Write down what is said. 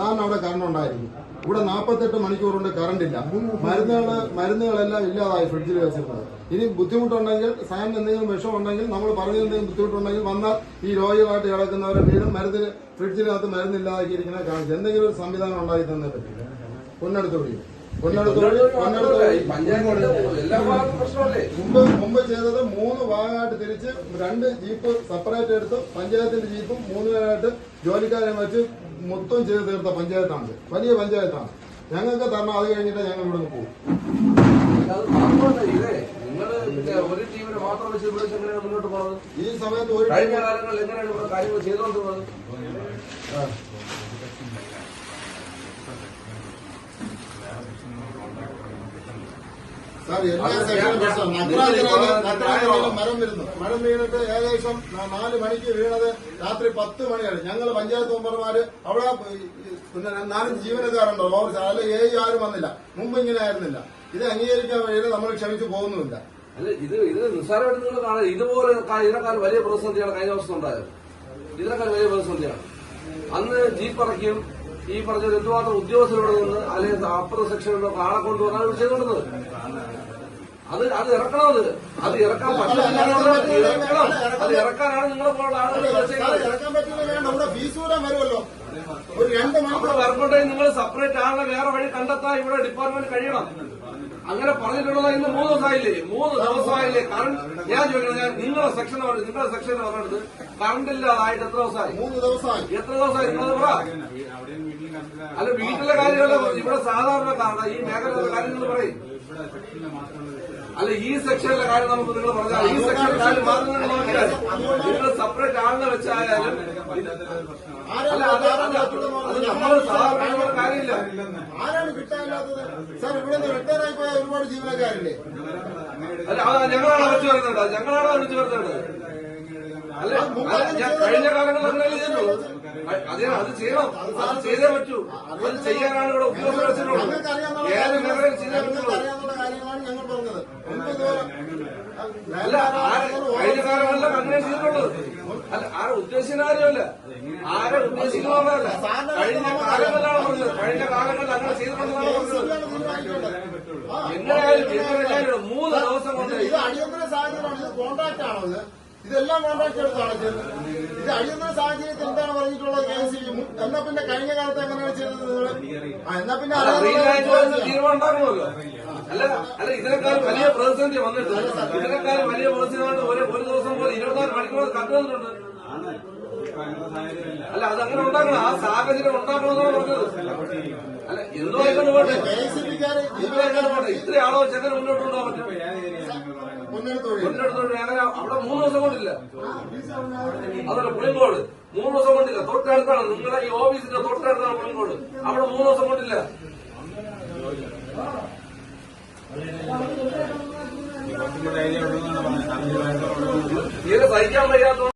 സാറിന് അവിടെ കറണ്ട് ഉണ്ടായിരുന്നു ഇവിടെ നാൽപ്പത്തെട്ട് മണിക്കൂർ കൊണ്ട് കറണ്ട് ഇല്ല. മരുന്നുകൾ മരുന്നുകളെല്ലാം ഇല്ലാതായി ഫ്രിഡ്ജിൽ വെച്ചിരുന്നത്. ഇനി ബുദ്ധിമുട്ടുണ്ടെങ്കിൽ സാറിന് എന്തെങ്കിലും വിഷം ഉണ്ടെങ്കിൽ നമ്മൾ പറഞ്ഞ എന്തെങ്കിലും ബുദ്ധിമുട്ടുണ്ടെങ്കിൽ വന്നാൽ ഈ രോഗികളായിട്ട് കിടക്കുന്നവരെ വീടും മരുന്നിന് ഫ്രിഡ്ജിനകത്ത് മരുന്നില്ലാതാക്കിയിരിക്കുന്ന കാണിച്ചു എന്തെങ്കിലും ഒരു സംവിധാനം ഉണ്ടായി തന്നെ പറ്റില്ല മുമ്പ് മുമ്പ് ചെയ്തത് മൂന്ന് ഭാഗമായിട്ട് തിരിച്ച് രണ്ട് ജീപ്പ് സെപ്പറേറ്റ് എടുത്ത് പഞ്ചായത്തിന്റെ ജീപ്പും മൂന്ന് പേരായിട്ട് ജോലിക്കാരെ വെച്ച് മൊത്തം ചെയ്ത് തീർത്ത പഞ്ചായത്താണ്. വലിയ പഞ്ചായത്താണ്. ഞങ്ങൾക്ക് തരണം. അത് കഴിഞ്ഞിട്ട് ഞങ്ങൾ ഇവിടെ നിന്ന് പോകും ഒരു ടീമിനെ മാത്രം വെച്ച് ഇവിടെ വെച്ച് എങ്ങനെയാണ് മുന്നോട്ട് പോകുന്നത് ഈ സമയത്ത് ഒരു കഴിഞ്ഞ കാലങ്ങളിൽ എങ്ങനെയാണ് ഇവിടെ കാര്യങ്ങൾ ചെയ്തുകൊണ്ടിരുന്നത് സാർ എല്ലാ പ്രശ്നം. മരം വരുന്നു. മരം വീണിട്ട് ഏകദേശം നാല് മണിക്ക് വീണത് രാത്രി പത്ത് മണിയാണ്. ഞങ്ങൾ പഞ്ചായത്ത് മെമ്പർമാര് അവിടെ പിന്നെ നാലഞ്ച് ജീവനക്കാരുണ്ടോ? ഓഫീസ് അതിൽ ഏ ആരും വന്നില്ല. മുമ്പ് ഇങ്ങനെ ആയിരുന്നില്ല. ഇത് അംഗീകരിക്കാൻ വഴിയിൽ നമ്മൾ ക്ഷമിച്ചു പോകുന്നുമില്ല. അല്ല ഇത് ഇത് നിസ്സാരമായിട്ട് നിങ്ങൾ കാണാൻ ഇതുപോലെ ഇതിനേക്കാൾ വലിയ പ്രതിസന്ധിയാണ് കഴിഞ്ഞ വർഷം ഉണ്ടായത്. ഇതിനേക്കാൾ വലിയ പ്രതിസന്ധിയാണ്. അന്ന് ജീപ്പ് ഇറക്കിയും ഈ പറഞ്ഞ എന്തുമാത്രം ഉദ്യോഗസ്ഥരോട് നിന്ന് അല്ലെങ്കിൽ അപ്പുറ സെക്ഷനിലോ ആളെ കൊണ്ടുവന്നാണ് ഇവിടെ ചെയ്തുകൊണ്ടത്? അത് അത് ഇറക്കണം അത്. അത് ഇറക്കാൻ പറ്റില്ല. ഇറക്കണം. അത് ഇറക്കാനാണ് നിങ്ങളെ പോലുള്ള ആളുകൾ ഒരു രണ്ട് വർക്കൗട്ടായി നിങ്ങൾ സെപ്പറേറ്റ് ആളെ വേറെ വഴി കണ്ടെത്താൻ ഇവിടെ ഡിപ്പാർട്ട്മെന്റ് കഴിയണം. അങ്ങനെ പറഞ്ഞിട്ടുള്ളത് ഇന്ന് മൂന്ന് ദിവസമായില്ലേ? മൂന്ന് ദിവസമായില്ലേ? കറണ്ട് ഞാൻ ചോദിക്കുന്നത് ഞാൻ നിങ്ങളുടെ സെക്ഷൻ നിങ്ങളുടെ സെക്ഷൻ പറഞ്ഞത് കറണ്ട് ഇല്ലാതായിട്ട് എത്ര ദിവസമായി? മൂന്ന് ദിവസമായി. എത്ര ദിവസമായി നിങ്ങളത് പറ അല്ല വീട്ടിലെ കാര്യമല്ല ഇവിടെ കാരണം ഈ മേഖലയിലെ കാര്യങ്ങൾ പറയും. അല്ല ഈ സെക്ഷനിലെ കാര്യം നമുക്ക് നിങ്ങൾ പറഞ്ഞാൽ ഈ സെക്ഷനിലെ കാര്യം മാത്രം നിങ്ങൾ നോക്കിയാൽ നിങ്ങൾ സെപ്പറേറ്റ് ആളിനെ വെച്ചായാലും അല്ല അത് അത് അത് നമ്മൾ സാധാരണ ആരാണ് കിട്ടാനില്ലാത്തത്? സാർ ഇവിടെ നിന്ന് റിട്ടയറായി പോയ ഒരുപാട് ജീവനക്കാരില്ലേ? അല്ല അത് ഞങ്ങളാണ് വിളിച്ചു വരുന്നത്. ഞങ്ങളാണ് വിളിച്ചു വരുന്നത്. അല്ല? അല്ല, ഞാൻ കഴിഞ്ഞ കാലങ്ങളിൽ അങ്ങനെ അതെ അത് ചെയ്യണം. അത് ചെയ്തേ പറ്റൂ. അത് ചെയ്യാനാണ് ഇവിടെ ഏത് മേഖലയിൽ പറ്റുള്ളൂ. അല്ല കഴിഞ്ഞ അങ്ങനെ ചെയ്തിട്ടുള്ളത്? അല്ല ആരെ ഉദ്ദേശിക്കുന്ന കാര്യമല്ല. ആരെ ഉദ്ദേശിക്കുന്നതല്ല കഴിഞ്ഞ കാലങ്ങളിലാണ് എങ്ങനെയായാലും മൂന്ന് ദിവസം കൊണ്ട് ഇത് അടിയന്തര സാഹചര്യമാണ് ഇത് കോൺട്രാക്ട് ആണോ ഇത് ഇതെല്ലാം കോൺട്രാക്ട് എടുത്താണ് ചെയ്തത് ഇത് അടിയന്തര സാഹചര്യത്തിൽ എന്താണ് പറഞ്ഞിട്ടുള്ളത് കെ എസ് എന്നാ പിന്നെ കഴിഞ്ഞ കാലത്ത് എങ്ങനെയാണ് ചെയ്തത് നിങ്ങൾ ആ എന്നാ പിന്നെ അല്ല, അല്ല ഇതിനേക്കാൾ വലിയ പ്രതിസന്ധി വന്നിട്ടുണ്ട് ഇതിനേക്കാൾ വലിയ പ്രതിസന്ധി ഒരു ദിവസം പോലെ ഇരുപത്തിനാല് മണിക്കൂർ കത്ത് അല്ല അത് അങ്ങനെ ഉണ്ടാക്കണം. ആ സാഹചര്യം ഉണ്ടാക്കണമെന്നാണ് പറഞ്ഞത്? അല്ല എന്തോ ആയിക്കൊണ്ട് പോട്ടെ? എന്തോ ആയിക്കൊണ്ട് പോട്ടെ ഇത്രയാണോ ചെക്കൻ മുന്നോട്ട് കൊണ്ടുപോകാൻ അങ്ങനെ അവിടെ മൂന്ന് ദിവസം കൊണ്ടില്ല. അതല്ല പുളിങ്കോട് മൂന്ന് ദിവസം കൊണ്ടില്ല. തൊട്ടടുത്താണ്. നിങ്ങളെ ഈ ഓഫീസിന്റെ തൊട്ടടുത്താണ് പുളിങ്കോട് അവിടെ മൂന്ന് ദിവസം കൊണ്ടില്ല. തീരെ സഹിക്കാൻ വയ്യാത്ത